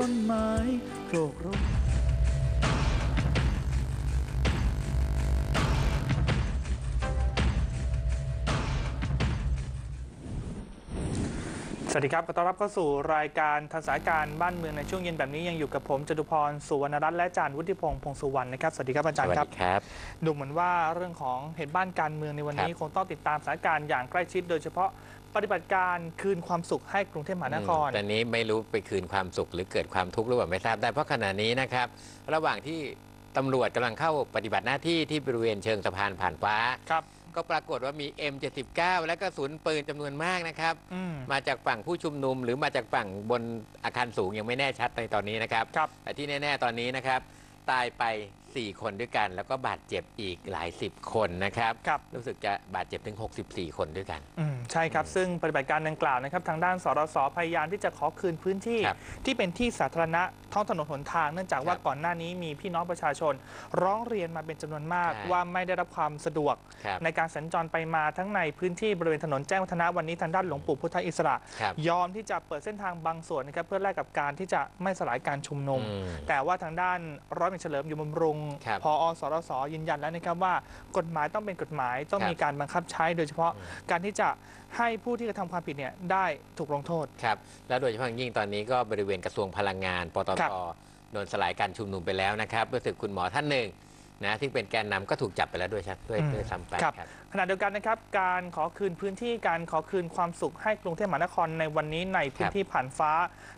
ต้นไม้โรคโรคสวัสดีครับขอต้อนรับเข้าสู่รายการทัศนการณ์บ้านเมืองในช่วงเย็นแบบนี้ยังอยู่กับผมจตุพรสุวรรณรัตน์และอาจารย์วุฒิพงษ์พงษ์สุวรรณนะครับ สวัสดีครับอาจารย์ครับครับ ดูเหมือนว่าเรื่องของเหตุบ้านการเมืองในวันนี้ครับคงต้องติดตามสถานการณ์อย่างใกล้ชิด โดยเฉพาะ ปฏิบัติการคืนความสุขให้กรุงเทพมหานคร ตอนนี้ไม่รู้ไปคืนความสุขหรือเกิดความทุกข์หรือเปล่าไม่ทราบได้เพราะขณะนี้นะครับ ระหว่างที่ตำรวจกำลังเข้าปฏิบัติหน้าที่ที่บริเวณเชิงสะพานผ่านฟ้า ครับ ก็ปรากฏว่ามี M79 และกระสุนปืนจำนวนมากนะครับ อืม มาจากฝั่งผู้ชุมนุม หรือมาจากฝั่งบนอาคารสูงยังไม่แน่ชัดในตอนนี้นะครับ ครับ แต่ที่แน่ ๆ ตอนนี้นะครับ ตายไป 4 คนด้วยกัน แล้วก็บาดเจ็บอีกหลายสิบคนนะครับครับรู้สึกจะบาดเจ็บถึง 64 คนด้วยกัน อืมใช่ครับ ซึ่งปฏิบัติการดังกล่าวนะครับ ทางด้านสรสพยายามที่จะขอคืนพื้นที่ ครับที่เป็นที่สาธารณะท้องถนนหนทาง เนื่องจากว่าครับก่อนหน้านี้มีพี่น้องประชาชน ร้องเรียนมาเป็นจำนวนมาก ใช่ ว่าไม่ได้รับความสะดวก ครับ ในการสัญจรไปมาทั้งในพื้นที่บริเวณถนนแจ้งวัฒนะวันนี้ทางด้านหลวงปู่พุทธอิสระ ครับยอมที่จะเปิดเส้นทางบางส่วนนะครับเพื่อแลกกับการที่จะไม่สลายการชุมนุม อืมแต่ว่าทางด้านร้อยเอกเฉลิมอยู่บำรุงครับพอสรสยืนยันแล้วนะครับว่ากฎหมายต้องเป็นกฎหมายต้องครับมีการบังคับใช้ โดยเฉพาะอืม การที่จะให้ผู้ที่กระทำความผิดเนี่ยได้ถูกลงโทษ ครับ แล้วโดยเฉพาะอย่างยิ่งตอนนี้ก็บริเวณกระทรวงพลังงาน ปตครัทบ โดนสลายการชุมนุมไปแล้วนะครับรู้สึกคุณหมอท่านหนึ่งนะที่เป็นแกนนำก็ถูกจับไปแล้วด้วยชัดด้วยด้วยซ้ำไปครับครับ ขณะเดียวกันนะครับการขอคืนพื้นที่การขอคืนความสุขให้กรุงเทพมหานครในวันนี้ในพื้นที่ผ่านฟ้า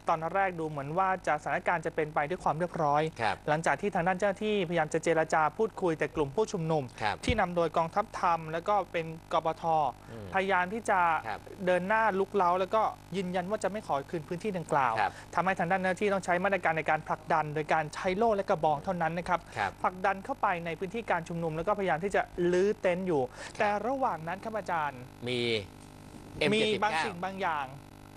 ตอนแรกดูเหมือนว่าจะสถานการณ์จะเป็นไปด้วยความเรียบร้อยครับหลังจากที่ทางด้านเจ้าหน้าที่พยายามจะเจรจาพูดคุยแต่กลุ่มผู้ชุมนุมครับที่นำโดยกองทัพธรรม แล้วก็เป็นกปทอืมพยายามที่จะครับเดินหน้าลุกเล้า แล้วก็ยืนยันว่าจะไม่ขอคืนพื้นที่ดังกล่าวครับทำให้ทางด้านเจ้าหน้าที่ต้องใช้มาตรการในการผลักดัน โดยการใช้โล่และกระบองเท่านั้นนะครับครับผลักดันเข้าไปในพื้นที่การชุมนุม แล้วก็พยายามที่จะลื้อเต็นท์อยู่แต่ระหว่างนั้นครับอาจารย์ มี มี M79 บางสิ่งบางอย่าง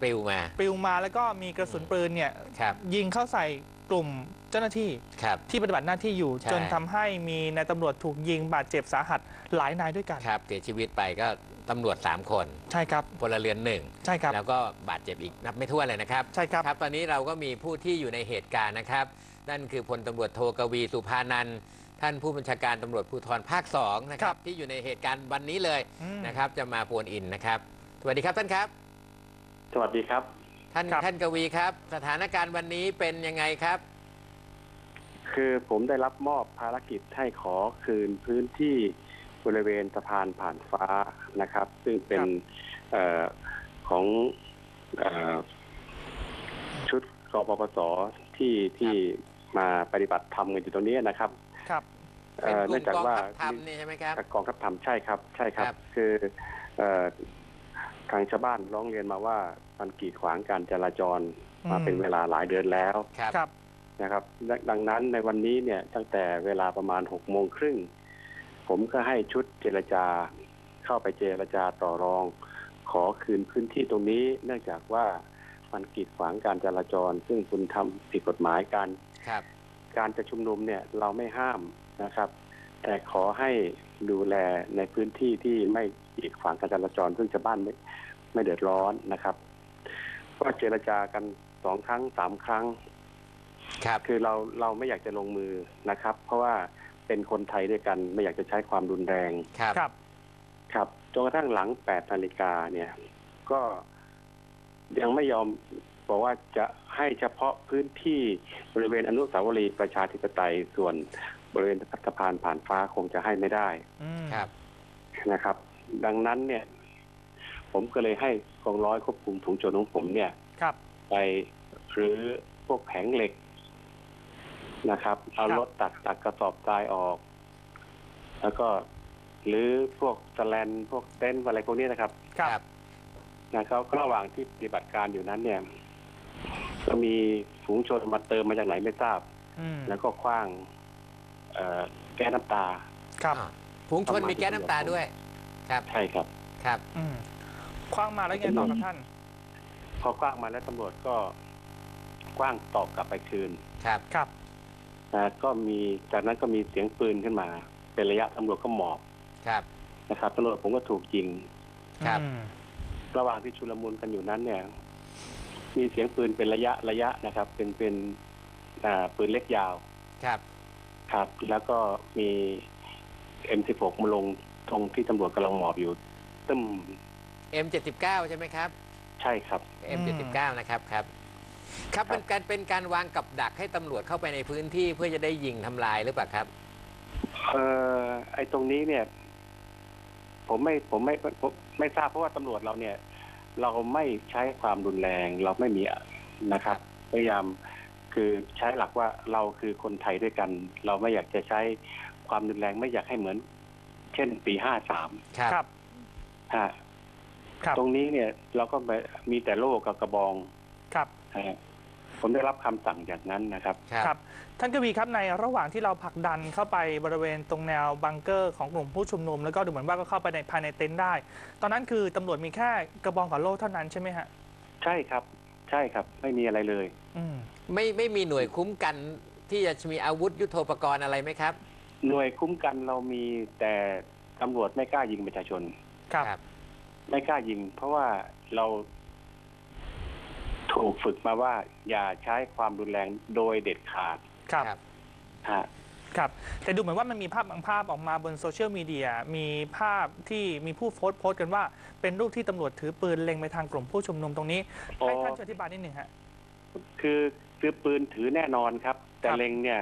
ปลิวมา ปลิวมาแล้วก็มีกระสุนปืนเนี่ยครับ ยิงเข้าใส่กลุ่มเจ้าหน้าที่ครับ ที่ปฏิบัติหน้าที่อยู่ ใช่ จนทำให้มีนายตำรวจถูกยิงบาดเจ็บสาหัสหลายนายด้วยกัน ครับเสียชีวิตไปก็ตำรวจ 3 คนใช่ครับ พลเรือนหนึ่งใช่ครับ แล้วก็บาดเจ็บอีกนับไม่ถ้วนเลยนะครับ ใช่ครับ ครับตอนนี้เราก็มีผู้ที่อยู่ในเหตุการณ์นะครับ นั่นคือพลตำรวจโทกวีสุภานันท์ ท่านผู้บัญชาการตำรวจภูธรภาค2นะคครัรับบที่อยู่ในเหตุการณ์วันนี้เลยอืมนะครับ จะมาโฟนอินนะครับ สวัสดีครับท่านครับ สวัสดีครับ ท่านครับท่านกวีครับ สถานการณ์วันนี้เป็นยังไงครับ คือผมได้รับมอบภารกิจให้ขอคืนพื้นที่บริเวณสะพานผ่านฟ้านะครับ ซึ่งเป็นเออของเออชุดกปปสที่ที่มาปฏิบัติธรรมกันอยู่ตรงนี้นะครับ ครับเอ่อเป็นกลุ่เนื่องจากมกองว่าทัพธรรมนี่ใช่ไหมครับกองทัพธรรมใช่ครับ ใช่ครับครับคือเอ่อทางชาวบ้านร้องเรียนมาว่ามันกีดขวางการจราจรมาอืมเป็นเวลาหลายเดือนแล้วครับครับนะครับดดังนั้นในวันนี้เนี่ยตั้งแต่เวลาประมาณหกโมงครึ่งผมก็ให้ชุดเจรจาเข้าไปเจรจาต่อรอง ขอคืนพื้นที่ตรงนี้ เนื่องจากว่ามันกีดขวางการจราจร ซึ่งคุณทำผิดกฎหมายการครับ การจะชุมนุมเนี่ยเราไม่ห้ามนะครับ แต่ขอให้ดูแลในพื้นที่ที่ไม่กีดขวางการจราจรซึ่งชาวบ้านไม่ไม่เดือดร้อนนะครับ ก็เจรจากันสองครั้งสามครั้งครับคือเราเราไม่อยากจะลงมือนะครับ เพราะว่าเป็นคนไทยด้วยกันไม่อยากจะใช้ความรุนแรงครับครับครับจนกระทั่งหลังแปดนาฬิกาเนี่ย ก็ยังไม่ยอมบอกว่าจะ ให้เฉพาะพื้นที่บริเวณอนุสาวรีย์ประชาธิปไตยส่วนบริเวณสะพานผ่านฟ้าคงจะให้ไม่ได้อืมครับนะครับ ดังนั้นเนี่ย ผมก็เลยให้กองร้อยควบคุมถุงชนของผมเนี่ยครับไปหรือพวกแผงเหล็กนะครับ เอาครับรถตักตักกระสอบทรายออก แล้วก็หรือพวกสแลนพวกเต็นท์อะไรพวกนี้นะครับ ครับนะครับก็ระหว่างที่ปฏิบัติการอยู่นั้นเนี่ยก็ มีฝูงชนมาเติมมาจากไหนไม่ทราบ อืมแล้วก็คว้างเอ่อแก๊สน้ำตา ครับอ่าฝูงชนมีแก๊สน้ำตาด้วย ครับใช่ครับ ครับ อืมคว้างมาแล้วไงต่อครับท่าน พอคว้างมาแล้วตำรวจก็คว้างตอบกลับไปคืนครับ ครับ นะก็มีจากนั้นก็มีเสียงปืนขึ้นมา เป็นระยะตำรวจก็หมอบครับ นะครับตำรวจผมก็ถูกยิง ครับ อืม ระหว่างที่ชุลมุนกันอยู่นั้นเนี่ย มีเสียงปืนเป็นระยะระยะนะครับ เป็นเป็นอ่าปืนเล็กยาวครับ ครับ แล้วก็มี M16 มาลงตรงที่ตำรวจกำลังหมอบอยู่ ตึ้ม M79 ใช่ไหมครับ ใช่ครับ M79 นะครับครับ ครับครับเป็นการเป็นการวางกับดักให้ตำรวจเข้าไปในพื้นที่เพื่อจะได้ยิงทำลายหรือเปล่าครับ เอ่อไอ้ตรงนี้เนี่ย ผมไม่ผมไม่ผมไม่ทราบเพราะว่าตำรวจเราเนี่ย เราไม่ใช้ความรุนแรงเราไม่มีนะครับพยายามคือใช้หลักว่าเราคือคนไทยด้วยกัน เราไม่อยากจะใช้ความรุนแรงไม่อยากให้เหมือน เช่นปีห้าสามครับครับฮะครับตรงนี้เนี่ยเราก็ไม่มีแต่โล่กับกระบองครับฮะ ผมได้รับคำสั่งอย่างนั้นนะครับครับครับท่านกวีครับในระหว่างที่เราผลักดันเข้าไปบริเวณตรงแนวบังเกอร์ของกลุ่มผู้ชุมนุม แล้วก็ดูเหมือนว่าก็เข้าไปในภายในเต็นท์ได้ ตอนนั้นคือตำรวจมีแค่กระบองกับโล่เท่านั้นใช่ไหมฮะใช่ครับใช่ครับไม่มีอะไรเลย อืมไม่ไม่มีหน่วยคุ้มกันที่จะมีอาวุธยุโทโธปกรณ์อะไรไหมครับ หน่วยคุ้มกันเรามีแต่ตำรวจไม่กล้ายิงประชาชนครับ ไม่กล้ายิง เพราะว่าเรา ถูกฝึกมาว่าอย่าใช้ความรุนแรงโดยเด็ดขาดครับครับ ฮะ ครับ แต่ดูเหมือนว่ามันมีภาพบางภาพออกมาบนโซเชียลมีเดีย มีภาพที่มีผู้โพสต์โพสต์กันว่า เป็นรูปที่ตำรวจถือปืนเล็งไปทางกลุ่มผู้ชุมนุมตรงนี้ อ๋อ ให้ท่านช่วยอธิบายนิดหนึ่งฮะ คือคือปืนถือแน่นอนครับ แต่ครับ เล็งเนี่ย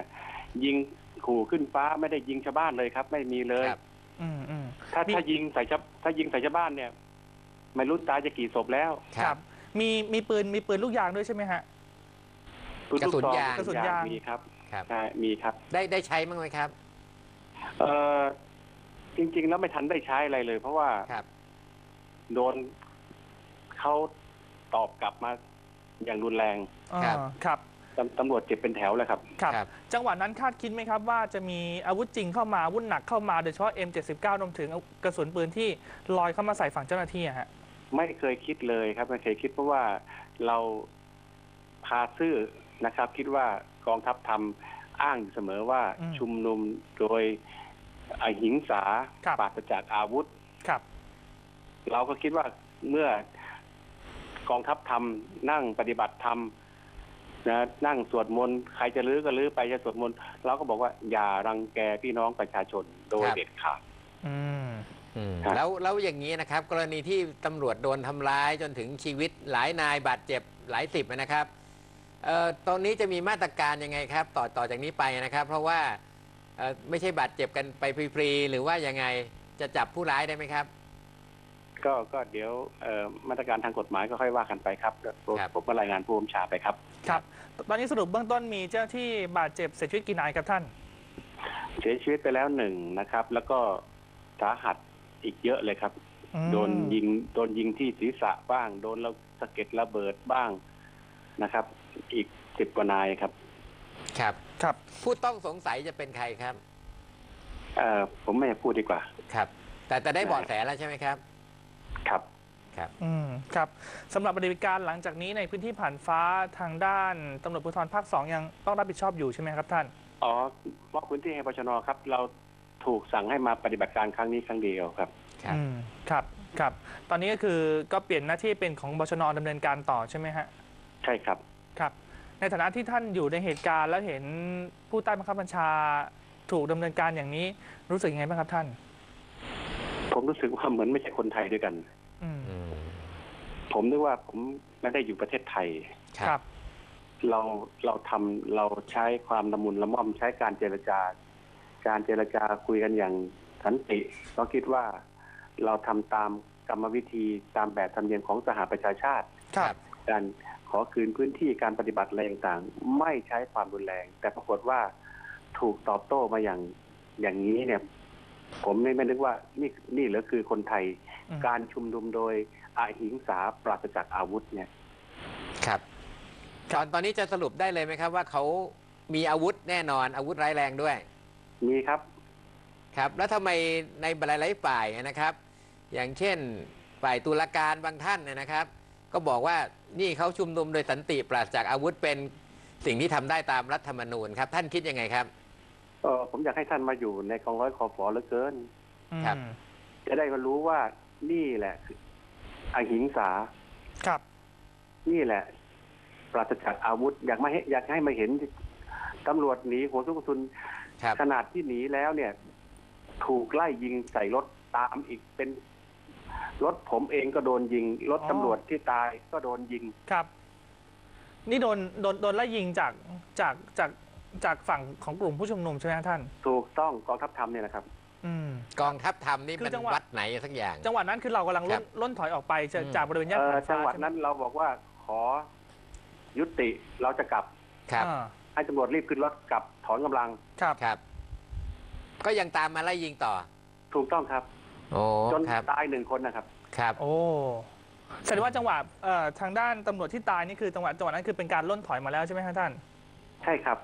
ยิงขู่ขึ้นฟ้าไม่ได้ยิงชาวบ้านเลยครับ ไม่มีเลย ครับ อืมอืม ถ้ามี ถ้ายิงใส่ชาวถ้ายิงใส่ชาวบ้านเนี่ย ไม่รู้ตายจะกี่ศพแล้ว ครับ มีมีปืนมีปืนลูกยางด้วยใช่ไหมฮะ ปืนลูกระสุนซองยาง กระสุนยาง มีครับครับ ใช่มีครับ ได้ได้ใช้บ้างไหมครับ เออจริง ๆ แล้วไม่ทันได้ใช้อะไรเลย เพราะว่าครับ โดนเขาตอบกลับมาอย่างรุนแรงครับอ่าครับ ตำตำรวจเจ็บเป็นแถวเลยครับ ครับ ครับ จังหวะนั้นคาดคิดไหมครับว่าจะมีอาวุธจริงเข้ามาอาวุธหนักเข้ามาโดยเฉพาะ M79 รวมถึงกระสุนปืนที่ลอยเข้ามาใส่ฝั่งเจ้าหน้าที่อะฮะ ไม่เคยคิดเลยครับ ไม่เคยคิดเพราะว่าเราพาซื่อนะครับ คิดว่ากองทัพทำอ้างอยู่เสมอว่าอืม ชุมนุมโดยอหิงสาครับ ปราศจากอาวุธ ครับ เราก็คิดว่าเมื่อกองทัพทำนั่งปฏิบัติธรรมนะนั่งสวดมนต์ใครจะลื้อก็ลื้อไปจะสวดมนต์เราก็บอกว่าอย่ารังแกพี่น้องประชาชนโดยครับ เด็ดขาด อืม อืมครับ แล้วแล้วอย่างนี้นะครับ กรณีที่ตำรวจโดนทำร้ายจนถึงชีวิตหลายนายบาดเจ็บหลายสิบนะครับเอ่อตอนนี้จะมีมาตรการยังไงครับ ต่อต่อจากนี้ไปนะครับ เพราะว่าเอ่อไม่ใช่บาดเจ็บกันไปฟรีๆหรือว่ายังไงจะจับผู้ร้ายได้ไหมครับ ก็ก็เดี๋ยวเอ่อมาตรการทางกฎหมายก็ค่อยว่ากันไปครับแล้วผมครับ ผมก็รายงานผู้บัญชาไปครับ ครับ ตอนนี้สรุปเบื้องต้นมีเจ้าหน้าที่บาดเจ็บเสียชีวิตกี่นายครับท่าน เสียชีวิตไปแล้วหนึ่งนะครับ แล้วก็สาหัส อีกเยอะเลยครับอืมโดนยิงโดนยิงที่ศีรษะบ้าง โดนเราสะเก็ดระเบิดบ้างนะครับ อีกสิบกว่านายครับ ครับครับผู้ต้องสงสัยจะเป็นใครครับเอ่อผมไม่อยากพูดดีกว่า ครับ แต่แต่ได้เบาะแสแล้วใช่ไหมครับ ครับครับอืมครับสำหรับปฏิบัติการหลังจากนี้ในพื้นที่ผ่านฟ้าทางด้านตำรวจภูธรภาคสองยังต้องรับผิดชอบอยู่ใช่ไหมครับท่าน อ๋อมอบพื้นที่ให้ปชนครับ เรา ถูกสั่งให้มาปฏิบัติการครั้งนี้ครั้งเดียวครับ ครับ อืมครับครับ ตอนนี้ก็คือก็เปลี่ยนหน้าที่เป็นของบชนดำเนินการต่อใช่ไหมฮะใช่ครับ ครับ ในฐานะที่ท่านอยู่ในเหตุการณ์แล้วเห็นผู้ใต้บังคับบัญชาถูกดำเนินการอย่างนี้รู้สึกยังไงบ้างครับท่าน ผมรู้สึกว่าเหมือนไม่ใช่คนไทยด้วยกัน อืมอืมผมนึกว่าผมไม่ได้อยู่ประเทศไทย ครับ เราเราทำเราใช้ความละมุนละม่อมใช้การเจรจา การเจรจาคุยกันอย่างสันติก็คิดว่าเราทำตามกรรมวิธีตามแบบธรรมเนียมของสหประชาชาติครับการขอคืนพื้นที่การปฏิบัติอะไรต่างๆไม่ใช้ความรุนแรง แต่ปรากฏว่าถูกตอบโต้มาอย่างอย่างนี้เนี่ย ผมไม่ไม่นึกว่านี่นี่เหรือคือคนไทยอืมการชุมนุมโดยอาหิงสาปราศจากอาวุธเนี่ย ครับตอนตอนนี้จะสรุปได้เลยไหมครับ ว่าเขามีอาวุธแน่นอนอาวุธร้ายแรงด้วย มีครับ ครับ แล้วทำไมในหลายๆฝ่ายนะครับ อย่างเช่นฝ่ายตุลาการบางท่านเนยนะครับ ก็บอกว่านี่เขาชุมนุมโดยสันติปราศจากอาวุธเป็นสิ่งที่ทำได้ตามรัฐธรรมนูญครับ ท่านคิดยังไงครับ เออผมอยากให้ท่านมาอยู่ในกองร้อยคอฟอเหลือเกินครับอืมจะได้มารู้ว่านี่แหละคืออหิงสา ครับ นี่แหละ ปราศจากอาวุธ อยากมาให้อยากให้มาเห็นตำรวจหนีหัวซุกกระสุน ครับขนาดที่หนีแล้วเนี่ย ถูกไล่ยิงใส่รถตามอีกเป็น รถผมเองก็โดนยิง รถอ๋อ ตำรวจที่ตายก็โดนยิง ครับ นี่โดนโดนโดนไล่ยิงจากจากจากจากฝั่งของกลุ่มผู้ชุมนุมใช่ไหมฮะท่าน ถูกต้องกองทัพธรรมเนี่ยนะครับ อืม กองทัพธรรมนี่คือมันจังหวะ วัดไหนสักอย่าง จังหวะนั้นคือเรากำลังครัล้บนล้นถอยออกไปจากอืม จากบริเวณแยกเอ่อผ่านจัฟ้างหวัดใช่ไมนั้นเราบอกว่าขอยุติเราจะกลับ ครับ อ่า ให้ตำรวจรีบขึ้นรถกลับถอนกำลัง ครับครับ ก็ยังตามมาไล่ยิงต่อ ถูกต้องครับ โอ้จนครับ ตายหนึ่งคนนะครับ ครับ โอ้แสดงว่าจังหวะเอ่อทางด้านตำรวจที่ตายนี่คือจังหวะจังหวะนั้นคือเป็นการล่นถอยมาแล้วใช่ไหมฮะท่าน ใช่ครับ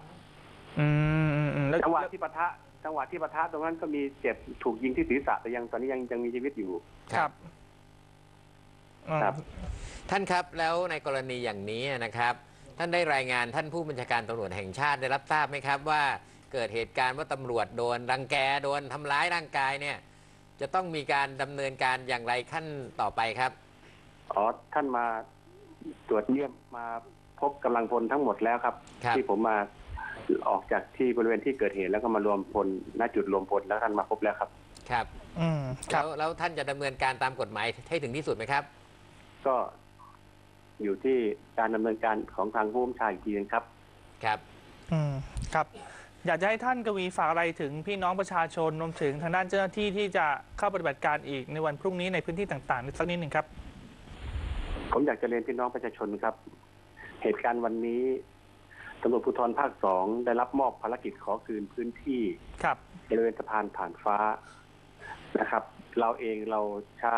อืมอืมอืมแล้วจังหวะที่ปะทะจังหวะที่ปะทะตรงนั้นก็มีเจ็บถูกยิงที่ศีรษะแต่ยังตอนนี้ยังยังมีชีวิตอยู่ ครับอ่าครับ ท่านครับแล้วในกรณีอย่างนี้นะครับ ท่านได้รายงานท่านผู้บัญชาการตำรวจแห่งชาติได้รับทราบไหมครับว่าเกิดเหตุการณ์ว่าตำรวจโดนรังแกโดนทำร้ายร่างกายเนี่ย จะต้องมีการดำเนินการอย่างไรขั้นต่อไปครับอ๋อท่านมาตรวจเยี่ยมมาพบกำลังพลทั้งหมดแล้วครับครับที่ผมมาออกจากที่บริเวณที่เกิดเหตุแล้วก็มารวมพลณจุดรวมพลแล้วท่านมาพบแล้วครับ ครับ อืมครัแล้บวแล้วท่านจะดำเนินการตามกฎหมายให้ถึงที่สุดไหมครับ ก็ อยู่ที่การดำเนินการของทางผู้บัญชาอีกทีนึงครับ ครับอืมครับ อยากจะให้ท่านกวีฝากอะไรถึงพี่น้องประชาชนรวมถึงทางด้านเจ้าหน้าที่ที่จะเข้าปฏิบัติการอีกในวันพรุ่งนี้ในพื้นที่ต่างๆสักนิดหนึ่งครับ ผมอยากจะเรียนพี่น้องประชาชนครับ เหตุการณ์วันนี้ตำรวจภูธรภาคสองได้รับมอบภารกิจขอคืนพื้นที่ครับบริเวณสะพานผ่านฟ้านะครับ เราเองเราใช้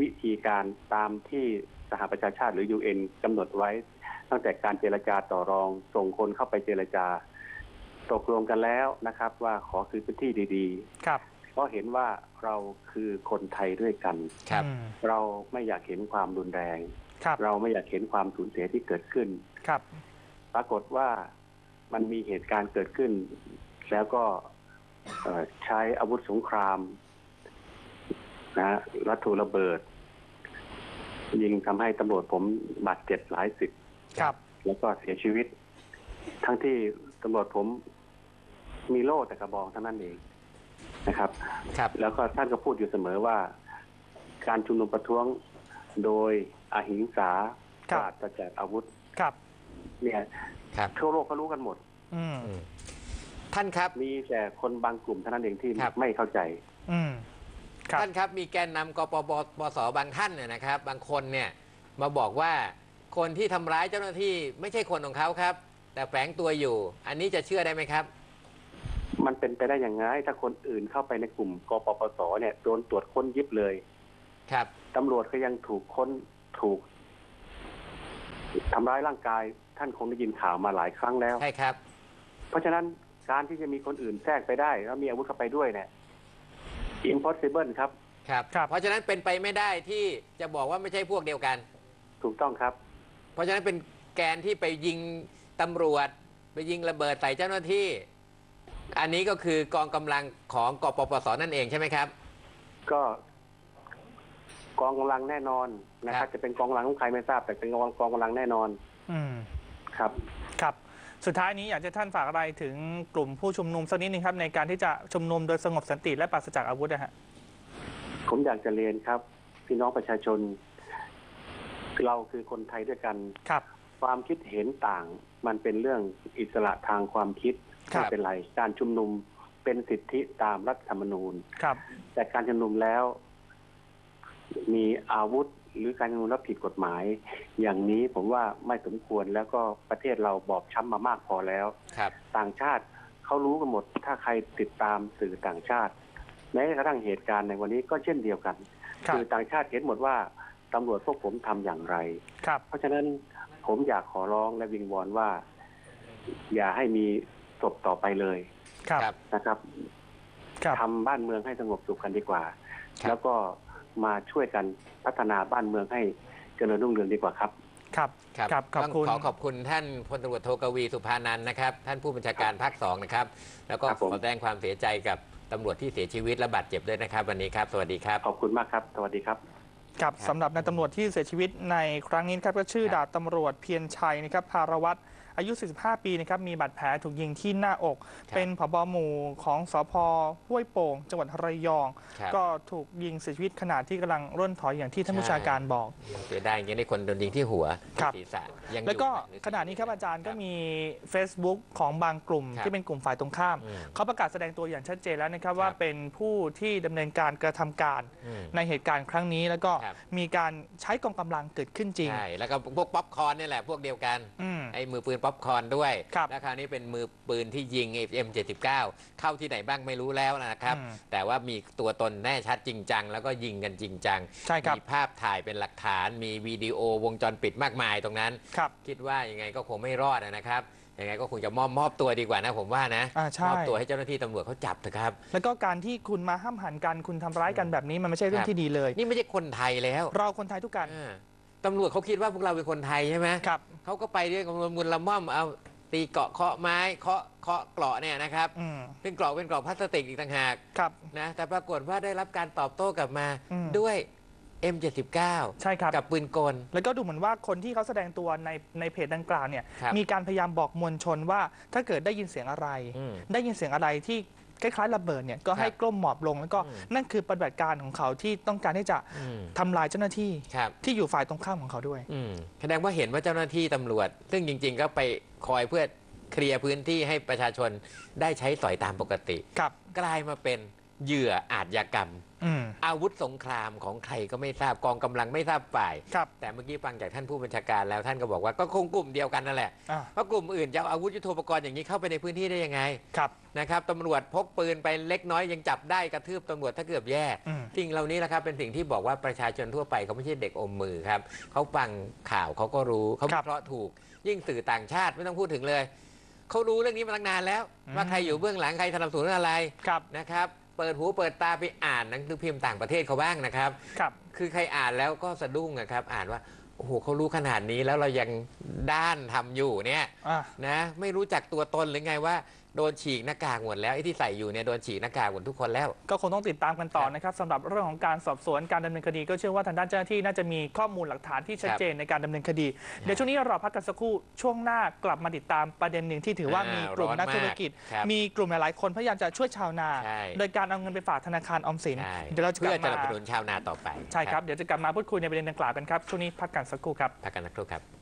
วิธีการตามที่ สหประชาชาติหรือ UN กำหนดไว้ ตั้งแต่การเจรจาต่อรองส่งคนเข้าไปเจรจา ตกลงกันแล้วนะครับ ว่าขอคืนพื้นที่ดีครับๆเพราะเห็นว่าเราคือคนไทยด้วยกันครับอืมเราไม่อยากเห็นความรุนแรงครับเราไม่อยากเห็นความสูญเสียที่เกิดขึ้นครับ ปรากฏว่ามันมีเหตุการณ์เกิดขึ้น แล้วก็เอ่อใช้อาวุธสงครามนะฮะวัตถุระเบิด ยิงทำให้ตำรวจผมบาดเจ็บหลายสิบครับ แล้วก็เสียชีวิต ทั้งที่ตำรวจผมมีโล่แต่กระบองเท่านั้นเองนะครับ ครับ แล้วก็ท่านก็พูดอยู่เสมอว่า การชุมนุมประท้วงโดยอหิงสาครัปบราศจากอาวุธ ครับเนี่ยครับ ทั่วโลกเขารู้กันหมด อืมอืมท่านครับ มีแต่คนบางกลุ่มเท่านั้นเองที่ครับ ไม่เข้าใจ อืมครับ ท่านครับมีแกนนำกปปปสบางท่านเนี่ยนะครับ บางคนเนี่ยมาบอกว่าคนที่ทำร้ายเจ้าหน้าที่ไม่ใช่คนของเขาครับ แต่แฝงตัวอยู่ อันนี้จะเชื่อได้ไหมครับ มันเป็นไปได้อย่างไงถ้าคนอื่นเข้าไปในกลุ่มกปปสเนี่ยโดนตรวจค้นยิบเลย ครับตำรวจก็ยังถูกค้นถูกทำร้ายร่างกายท่านคงได้ยินข่าวมาหลายครั้งแล้วใช่ครับ เพราะฉะนั้นการที่จะมีคนอื่นแทรกไปได้ แล้วมีอาวุธเข้าไปด้วยเนี่ย impossible ครับ ครับ ครับ เพราะฉะนั้นเป็นไปไม่ได้ที่จะบอกว่าไม่ใช่พวกเดียวกัน ถูกต้องครับ เพราะฉะนั้นเป็นแกนที่ไปยิงตำรวจ ไปยิงระเบิดใส่เจ้าหน้าที่ อันนี้ก็คือกองกำลังของกปปสนั่นเองใช่ไหมครับ ก็กองกำลังแน่นอนนะคครัรับ บ จะเป็นกองกำลังของใครไม่ทราบ แต่เป็นกองกองกำลังแน่นอนอืม ครับครับ สุดท้ายนี้อยากจะท่านฝากอะไรถึงกลุ่มผู้ชุมนุมสักนิดหนึ่งครับในการที่จะชุมนุมโดยสงบสันติและปราศจากอาวุธนะฮะผมอยากจะเรียนครับ พี่น้องประชาชน เราคือคนไทยด้วยกันครับ ความคิดเห็นต่าง มันเป็นเรื่องอิสระทางความคิดครับไม่เป็นไรการชุมนุมเป็นสิทธิตามรัฐธรรมนูญ ครับ แต่การชุมนุมแล้ว มีอาวุธ หรือการชุมนุมแล้วผิดกฎหมาย อย่างนี้ผมว่าไม่สมควรแล้วก็ประเทศเราบอบช้ำมามากพอแล้ว ครับ ต่างชาติเขารู้กันหมด ถ้าใครติดตามสื่อต่างชาติแม้กระทั่งเหตุการณ์ในวันนี้ก็เช่นเดียวกันครับอต่างชาติเห็นหมดว่าตำรวจพวกผมทำอย่างไร ครับ เพราะฉะนั้นผมอยากขอร้องและวิงวอนว่า อย่าให้มีศพต่อไปเลยครับ ครับ นะครับครับ ทำบ้านเมืองให้สงบสุขกันดีกว่า ครับ แล้วก็ มาช่วยกันพัฒนาบ้านเมืองให้เจริญรุ่งเรืองดีกว่าครับ ครับ ครับครับขอบต้องคุณ ขอขอบคุณท่านพลตำรวจโทกวีสุภานันท์นะครับ ท่านผู้บัญชาการภาคสองนะครับ แล้วก็ครับขผม อแสดงความเสียใจกับตำรวจที่เสียชีวิตและบาดเจ็บด้วยนะครับ วันนี้ครับ สวัสดีครับ ขอบคุณมากครับ สวัสดีครับ ครับครับสำหรับนายตำรวจที่เสียชีวิตในครั้งนี้นะครับก็ชื่อครับดาบตำรวจเพียรชัยนะครับภารวัตรอายุ 45 ปีนะครับมีบาดแผลถูกยิงที่หน้าอก เป็นผบหมู่ของสพห้วยโป่ง จังหวัดระยอง ครับก็ถูกยิงเสียชีวิตขณะที่กำลังร่นถอยอย่างที่ท่านผู้ชาการบอก เสียดายจริงๆได้คนโดนยิงที่หัวครับ ที่ศีรษะยังอยู่แล้วก็หรือขณะนี้ครับอาจารย์คก็บมี Facebook ของบางกลุ่มครับที่เป็นกลุ่มฝ่ายตรงข้าม อืมเขาประกาศแสดงตัวอย่างชัดเจนแล้วนะครับว่าครับเป็นผู้ที่ดำเนินการกระทำการ อืมในเหตุการณ์ครั้งนี้แล้วก็ครับมีการใช้กองกำลังเกิดขึ้นจริง ใช่ แล้วก็พวกป๊อปคอร์นนี่แหละพวกเดียวกันอืมไอ้มือปืนป๊อปคอร์นด้วยครับแล้วคราวนี้เป็นมือปืนที่ยิง M79 เข้าที่ไหนบ้างไม่รู้แล้วนะครับอืมแต่ว่ามีตัวตนแน่ชัดจริงจังแล้วก็ยิงกันจริงจังใช่ครับมีภาพถ่ายเป็นหลักฐาน มีวิดีโอวงจรปิดมากมายตรงนั้นครับคิดว่ายังไงก็คงไม่รอดนะครับ ยังไงก็คงจะมอบมอบตัวดีกว่านะผมว่านะอ่าใช่ มอบตัวให้เจ้าหน้าที่ตำรวจเขาจับเถอะครับ แล้วก็การที่คุณมาห้ามหันกันคุณทำร้ายกันแบบนี้มันไม่ใช่เรื่อครังบที่ดีเลย นี่ไม่ใช่คนไทยแล้วเราคนไทยทุกกันอ่าตำรวจเขาคิดว่าพวกเราเป็นคนไทยใช่ไหมครับ เขาก็ไปด้วยกำลังมุลละม่อมเอาตีเกาะเคาะไม้เคาะเคาะเกราะเนี่ยนะครับอืมเป็นเกราะเป็นเกราะพลาสติกอีกต่างหากครับ นะแต่ปรากฏว่าได้รับการตอบโต้กลับมาอืม ด้วย M79 ใช่ครับ กับปืนกล แล้วก็ดูเหมือนว่าคนที่เขาแสดงตัวในในเพจดังกล่าวเนี่ยครับมีการพยายามบอกมวลชนว่าถ้าเกิดได้ยินเสียงอะไร อืมได้ยินเสียงอะไรที่คล้ายๆระเบิดเนี่ยก็ให้ครับกล้มหมอบลงแล้วก็อืม นั่นคือปฏิบัติการของเขาที่ต้องการที่จะอืมทำลายเจ้าหน้าที่ครับ ที่อยู่ฝ่ายตรงข้ามของเขาด้วย อืมแสดงว่าเห็นว่าเจ้าหน้าที่ตำรวจ ซึ่งจริง ๆ ก็ไปคอยเพื่อเคลียร์พื้นที่ให้ประชาชนได้ใช้สอยตามปกติ ครับ กลายมาเป็นเหยื่ออาชญากรรม อืม อาวุธสงครามของใครก็ไม่ทราบกองกำลังไม่ทราบฝ่าย ครับ แต่เมื่อกี้ฟังจากท่านผู้บัญชาการแล้วท่านก็บอกว่าก็คงกลุ่มเดียวกันนั่นแหละอ่า เพราะกลุ่มอื่นจะเอาอาวุธยุทโธปกรณ์อย่างนี้เข้าไปในพื้นที่ได้ยังไง ครับ นะครับตำรวจพกปืนไปเล็กน้อยยังจับได้กระทืบตำรวจถ้าเกือบแย่ อืม สิ่งเหล่านี้แหละครับเป็นสิ่งที่บอกว่าประชาชนทั่วไปเขาไม่ใช่เด็กอมมือครับเขาฟังข่าวเขาก็รู้เขาครัวิบเคราะห์ถูก ยิ่งสื่อต่างชาติไม่ต้องพูดถึงเลยเขารู้เรื่องนี้มาตั้งนานแล้ว อืม ว่าใครอยู่เบื้องหลังใครสนับสนุนอะไรครับ นะครับ เปิดหูเปิดตาไปอ่านหนังสือพิมพ์ต่างประเทศเขาบ้างนะครับ ครับ คือใครอ่านแล้วก็สะดุ้งนะครับ อ่านว่า โอ้โหเขารู้ขนาดนี้แล้วเรายัง ด้านทำอยู่เนี่ยอ่านะไม่รู้จักตัวตนหรือไงว่าโดนฉีกหน้ากากหมดแล้วไอ้ที่ใส่อยู่เนี่ยโดนฉีกหน้ากากหมดทุกคนแล้ว ก็คงต้องติดตามกันต่อนะครับสำหรับเรื่องของการสอบสวนการดำเนินคดีก็เชื่อว่าทางด้านเจ้าหน้าที่น่าจะมีข้อมูลหลักฐานที่ชัดเจนในการดำเนินคดี เดี๋ยวช่วงนี้เราพักกันสักครู่ช่วงหน้ากลับมาติดตามประเด็นหนึ่งที่ถือว่าอ่ามีมีกลุ่มร้อนนักธุรกิจมากครับมีกลุ่มหลายๆ คนพยายามจะช่วยชาวนา ใช่ โดยการเอาเงินไปฝากธนาคารออมสิน ใช่เดี๋ยวเราจะกเพื่ลัอบจะสมานับสนุนชาวนาต่อไปใช่ครับเดี๋ยวจะกลับมาพูดคุยในประเด็นดังกล่าวกันครับช่วงนี้พักกันสักครู่ครับ พักกันนักครู่ครับ